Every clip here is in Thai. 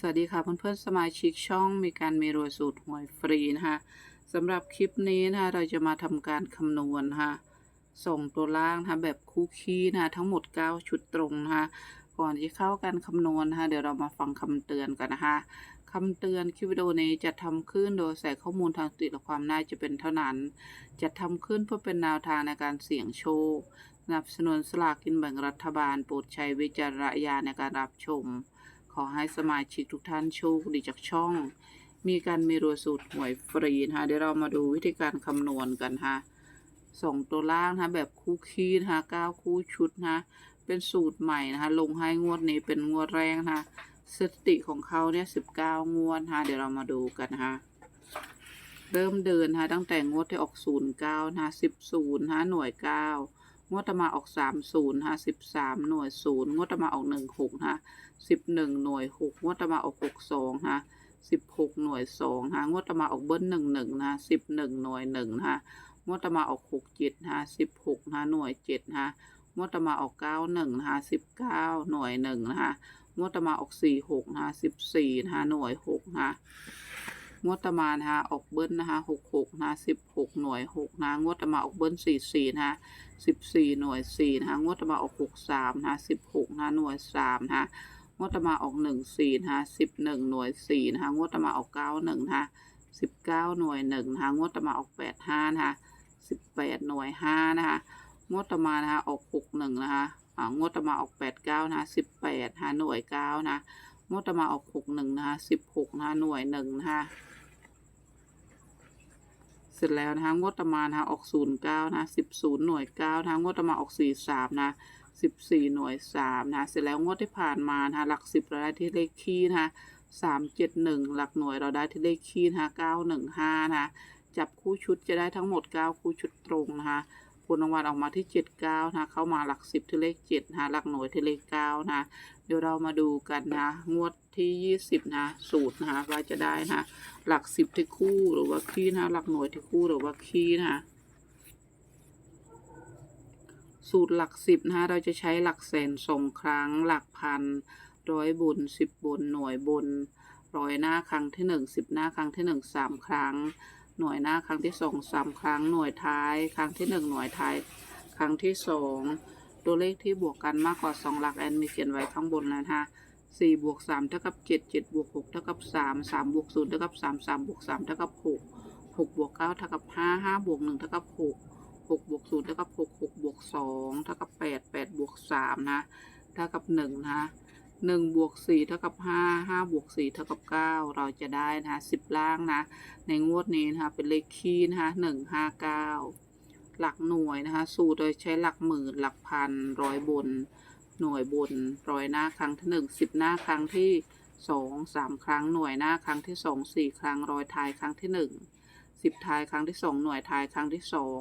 สวัสดีค่ะเพื่อนๆสมาชิกช่องมีการเมรวยสูตรหวยฟรีนะคะสำหรับคลิปนี้นะคะเราจะมาทำการคำนวณนะคะส่งตัวล่างนะะแบบคู่คี้นะคะทั้งหมด 9 ชุดตรงนะคะก่อนที่เข้าการคำนวณนะคะเดี๋ยวเรามาฟังคำเตือนกันนะคะคำเตือนคลิปวิดีโอนี้จะทำขึ้นโดยใส่ข้อมูลทางสติและความน่าจะเป็นเท่านั้น จะทำขึ้นเพื่อเป็นแนวทางในการเสี่ยงโชคสนับสนุนสลากกินแบ่งรัฐบาลโปรดใช้วิจารณญาณในการรับชม ขอให้สมาชิกทุกท่านโชคดีจากช่อง มีการมีรัวสูตรหวยฟรีนะคะเดี๋ยวเรามาดูวิธีการคำนวณกันนะคะส่งตัวล่างนะคะแบบคู่คีนะคะเก้าคู่ชุดนะคะเป็นสูตรใหม่นะคะลงให้งวดนี้เป็นงวดแรกนะคะสติของเขาเนี่ยสิบเก้างวดนะคะเดี๋ยวเรามาดูกันนะคะเริ่มเดินนะคะตั้งแต่งวดที่ออกศูนย์เก้านะคะสิบศูนย์นะคะหน่วยเก้า งวดตมาออกสามศูนย์นะสิบสามหน่วยศูนย์งวดตมาออกหนึ่งหกนะสิบหนึ่งหน่วยหกงวดตมาออกหกสองนะสิบหกหน่วยสองนะงวดตมาออกเบิ้ลหนึ่งหนึ่งนะคะสิบหนึ่งหน่วยหนึ่งนะคะงวดตมาออกหกเจ็ดนะสิบหกนะหน่วยเจ็ดนะงวดตมาออกเก้าหนึ่งนะคะสิบเก้าหน่วยหนึ่งนะคะงวดตมาออกสี่หกนะสิบสี่นะหน่วยหกนะ งวดตมานะคะออกเบิ้ลนะคะหกหกนะสิบหกหน่วยหกนะงวดตมาออกเบิ้ลสี่สี่นะสิบสี่หน่วยสี่นะคะงวดตมาออกหกสามนะสิบหกนะหน่วยสามนะงวดตมาออกหนึ่งสี่นะสิบหนึ่งหน่วยสี่นะคะงวดตมาออกเก้าหนึ่งนะสิบเก้าหน่วยหนึ่งนะคะงวดตมาออกแปดห้านะคะสิบแปดหน่วยห้านะคะงวดตมานะคะออกหกหนึ่งนะคะงวดตมาออกแปดเก้านะสิบแปดนะหน่วยเก้านะคะงวดตมาออกหกหนึ่งนะคะสิบหกนะคะหน่วยหนึ่งนะคะ เสร็จแล้วนะคะงวดต่อมานะคะออกศูนย์เก้านะสิบศูนย์หน่วยเก้านะคะงวดต่อมาออกสี่สามนะสิบสี่หน่วยสามนะเสร็จแล้วงวดที่ผ่านมานะคะหลักสิบเราได้ที่เลขคี่นะคะสามเจ็ดหนึ่งหลักหน่วยเราได้ที่เลขคี่นะคะเก้าหนึ่งห้านะจับคู่ชุดจะได้ทั้งหมดเก้าคู่ชุดตรงนะคะผลรางวัลออกมาที่เจ็ดเก้านะ เข้ามาหลักสิบที่เลขเจ็ดนะหลักหน่วยที่เลขเก้านะคะเดี๋ยวเรามาดูกันนะ งวด ที่ยี่สิบนะ สูตรนะคะว่าจะได้นะหลักสิบที่คู่หรือว่าคี่นะหลักหน่วยที่คู่หรือว่าคี่นะสูตรหลักสิบนะคะเราจะใช้หลักแสนสองครั้ง หลักพันร้อยบนสิบบนหน่วยบนร้อยหน้าครั้งที่หนึ่งสิบหน้าครั้งที่หนึ่งสามครั้ง หน่วยหน้าครั้งที่สองสามครั้ง หน่วยท้าย ครั้งที่หนึ่งหน่วยท้าย ครั้งที่สองตัวเลขที่บวกกันมากกว่าสองหลักแอนมีเขียนไว้ข้างบนแล้วนะคะ สี่บวกสามเท่ากับเจ็ดเจ็ดบวกหกเท่ากับสามสามบวกศูนย์เท่ากับสามสามบวกสามเท่ากับหกหกบวกเก้าเท่ากับห้าห้าบวกหนึ่งเท่ากับหกหกบวกศูนย์เท่ากับหกหกบวกสองเท่ากับแปดแปดบวกสามนะเท่ากับหนึ่งนะหนึ่งบวกสี่เท่ากับห้าห้าบวกสี่เท่ากับเก้าเราจะได้นะสิบล่างนะ ในงวดนี้นะคะเป็นเลขคี่นะคะหนึ่งห้าเก้าหลักหน่วยนะคะ สูตรโดยใช้หลักหมื่นหลักพันร้อยบน หน่วยบนร้อยหน้าครั้งที่หนึ่งสิบหน้าครั้งที่สองสามครั้งหน่วยหน้าครั้งที่สองสี่ครั้งร้อยท้ายครั้งที่หนึ่งสิบท้ายครั้งที่สองหน่วยท้ายครั้งที่สอง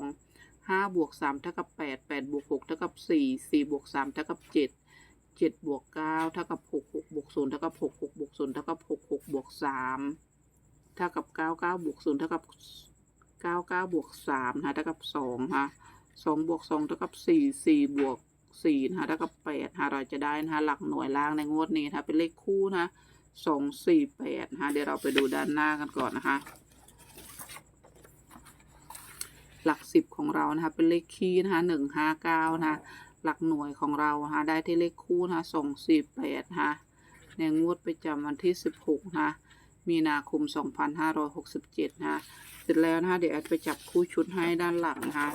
ห้าบวกสามเท่ากับแปดแปดบวกหกเท่ากับสี่สี่บวกสามเท่ากับเจ็ดเจ็ดบวกเก้าเท่ากับหกหกบวกศูนย์เท่ากับหกหกบวกศูนย์เท่ากับหกหกบวกสามเท่ากับเก้าเก้าบวกศูนย์เท่ากับเก้าเก้าบวกสามนะเท่ากับสองค่ะสองบวกสองเท่ากับสี่สี่บวก สี่นะคะเท่ากับแปดนะคะเราจะได้นะคะหลักหน่วยล่างในงวดนี้นะคะเป็นเลขคู่นะคะสองสี่แปดนะคะเดี๋ยวเราไปดูด้านหน้ากันก่อนนะคะหลักสิบของเรานะคะเป็นเลขคี่นะคะหนึ่งห้าเก้านะคะหลักหน่วยของเรานะคะได้ที่เลขคู่นะคะสองสี่แปดนะคะในงวดประจำวันที่สิบหกนะคะมีนาคมสองพันห้าร้อยหกสิบเจ็ดนะคะเสร็จแล้วนะคะเดี๋ยวแอดไปจับคู่ชุดให้ด้านหลังนะคะ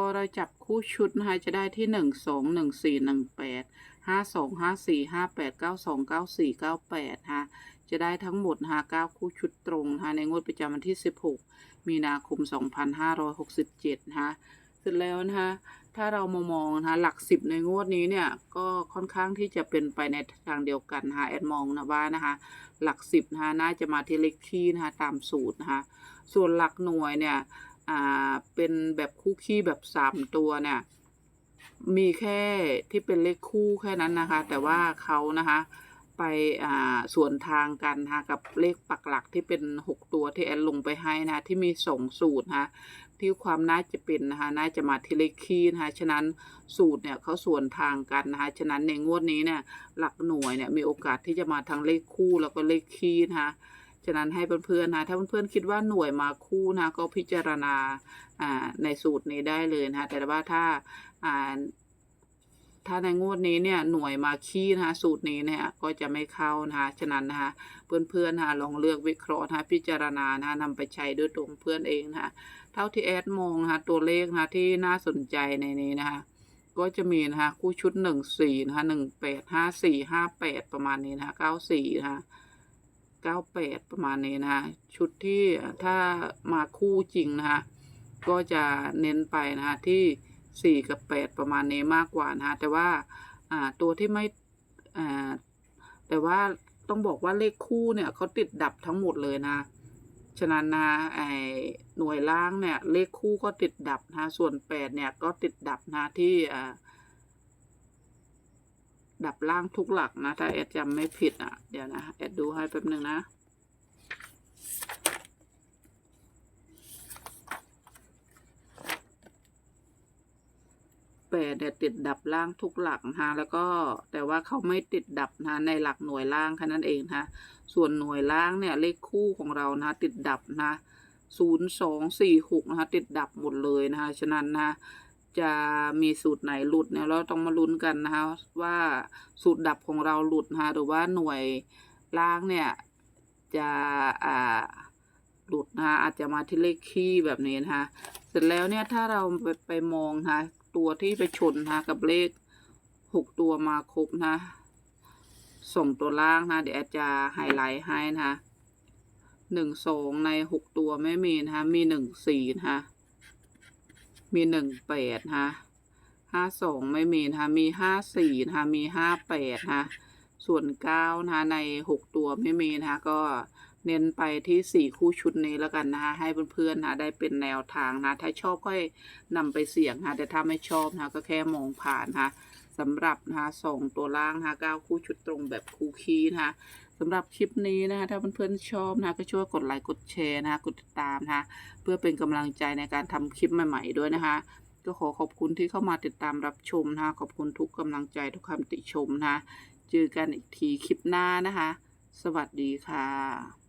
อเราจับคู่ชุดนะคะจะได้ที่หนึ่งสองหนึ่งสี่หนึ่งแปดห้าสองห้าสี่ห้าแปดเก้าสองเก้าสี่เก้าแปดฮะจะได้ทั้งหมดนะคะ9คู่ชุดตรงนะในงวดประจำวันที่16มีนาคม2567นะคะเสร็จแล้วนะคะถ้าเรามามองนะคะหลักสิบในงวดนี้เนี่ยก็ค่อนข้างที่จะเป็นไปในทางเดียวกันนะคะแอดมองนะว่านะคะหลักสิบนะคะน่าจะมาที่เลขคี่นะคะตามสูตรนะคะส่วนหลักหน่วยเนี่ย อ่าเป็นแบบคู่ขี้แบบสามตัวเนี่ย มีแค่ที่เป็นเลขคู่แค่นั้นนะคะ แต่ว่าเขานะคะไปอ่าส่วนทางกันนะคะกับเลขปักหลักที่เป็นหกตัวที่แอดลงไปให้นะะที่มีสองสูตรนะคะที่ความน่าจะเป็นนะคะน่าจะมาที่เลขคี่นะคะฉะนั้นสูตรเนี่ยเขาส่วนทางกันนะคะฉะนั้นในงวดนี้เนี่ยหลักหน่วยเนี่ยมีโอกาสที่จะมาทั้งเลขคู่แล้วก็เลขคี่นะคะ ฉะนั้นให้เพื่อนๆนะถ้าเพื่อนๆคิดว่าหน่วยมาคู่นะก็พิจารณาอ่าในสูตรนี้ได้เลยนะคะแต่ว่าถ้าอ่าถ้าในงวดนี้เนี่ยหน่วยมาขี้นะคะสูตรนี้เนี่ยก็จะไม่เข้านะคะฉะนั้นนะคะเพื่อนๆนะคะลองเลือกวิเคราะห์นะคะพิจารณานะคะนำไปใช้ด้วยตัวเพื่อนเองนะคะเท่าที่แอดมองนะคะตัวเลขนะคะที่น่าสนใจในนี้นะคะก็จะมีนะคะคู่ชุดหนึ่งสี่นะคะหนึ่งแปดห้าสี่ห้าแปดประมาณนี้นะคะเก้าสี่นะคะ เก้าแปดประมาณนี้นะคะชุดที่ถ้ามาคู่จริงนะคะก็จะเน้นไปนะคะที่สี่กับแปดประมาณนี้มากกว่านะคะแต่ว่าตัวที่ไม่แต่ว่าต้องบอกว่าเลขคู่เนี่ยเขาติดดับทั้งหมดเลยนะฉะนั้นนะไอหน่วยล่างเนี่ยเลขคู่ก็ติดดับนะส่วนแปดเนี่ยก็ติดดับนะที่อ่า ดับล่างทุกหลักนะ ถ้าแอดจำไม่ผิดอะ เดี๋ยวนะ แอดดูให้แป๊บหนึ่งนะแปดเนี่ยติดดับล่างทุกหลักนะแล้วก็แต่ว่าเขาไม่ติดดับนะในหลักหน่วยล่างแค่นั้นเองนะส่วนหน่วยล่างเนี่ยเลขคู่ของเรานะติดดับนะศูนย์สองสี่หกนะคะติดดับหมดเลยนะคะฉะนั้นนะ จะมีสูตรไหนหลุดเนี่ยเราต้องมาลุ้นกันนะคะ ว่าสูตรดับของเราหลุดนะคะหรือว่าหน่วยล่างเนี่ย จะอ่าหลุดนะคะอาจจะมาที่เลขคี่แบบนี้นะคะเสร็จแล้วเนี่ยถ้าเราไปไปมองนะคะตัวที่ไปชนนะคะกับเลขหกตัวมาครบนะส่งตัวล่างนะเดี๋ยวอดจะไฮไลท์ให้นะคะหนึ่งสองในหกตัวไม่มีนะคะมีหนึ่งสี่นะคะ มีหนึ่งแปดนะห้าสองไม่มีนะคะมีห้าสี่นะคะมีห้าแปดนะส่วนเก้านะคะในหกตัวไม่มีนะคะก็เน้นไปที่สี่คู่ชุดนี้แล้วกันนะคะให้เพื่อนๆนะะได้เป็นแนวทางนะ ถ้าชอบก็นำไปเสี่ยงนะะแต่ถ้าไม่ชอบนะะก็แค่มองผ่านนะะสำหรับนะคะส่งตัวล่างนะคะเก้าคู่ชุดตรงแบบคู่คีนะคะ สำหรับคลิปนี้นะคะถ้าเพื่อนๆชอบนะคะก็ช่วยกดไลค์กดแชร์นะคะกดติดตามนะคะเพื่อเป็นกำลังใจในการทำคลิปใหม่ ๆ ด้วยนะคะก็ขอขอบคุณที่เข้ามาติดตามรับชมนะคะขอบคุณทุกกำลังใจทุกคำติชมนะคะเจอกันอีกทีคลิปหน้านะคะ สวัสดีค่ะ